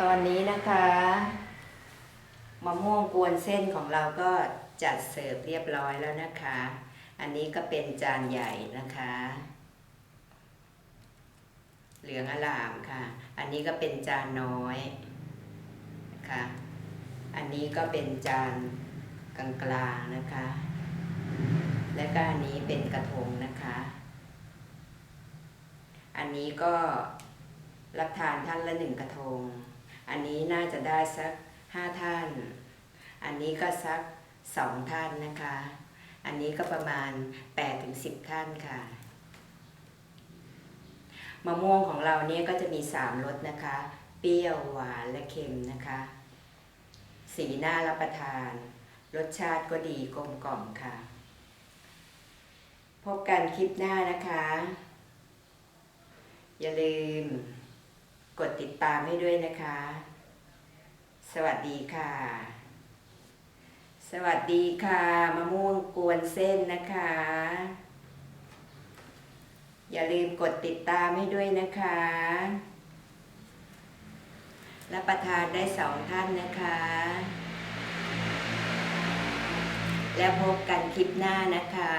ตอนนี้นะคะมะม่วงกวนเส้นของเราก็จัดเสิร์ฟเรียบร้อยแล้วนะคะ อันนี้ก็เป็นจานใหญ่นะคะ เหลืองอลามค่ะ อันนี้ก็เป็นจานน้อยนะคะ อันนี้ก็เป็นจานกลางๆนะคะ และก็อันนี้เป็นกระทงนะคะ อันนี้ก็รับทานท่านละหนึ่งกระทง อันนี้น่าจะได้สักห้าท่าน อันนี้ก็สักสองท่านนะคะ อันนี้ก็ประมาณ8ปดถึงสิบท่านค่ะ มะม่วงของเราเนี่ยก็จะมีสามรสนะคะ เปรี้ยวหวานและเค็มนะคะ สีน่ารับประทาน รสชาติก็ดีกลมกล่อมค่ะ พบกันคลิปหน้านะคะ อย่าลืม กดติดตามให้ด้วยนะคะ สวัสดีค่ะ สวัสดีค่ะมะม่วงกวนเส้นนะคะ อย่าลืมกดติดตามให้ด้วยนะคะรับประทานได้สองท่านนะคะ แล้วพบกันคลิปหน้านะคะ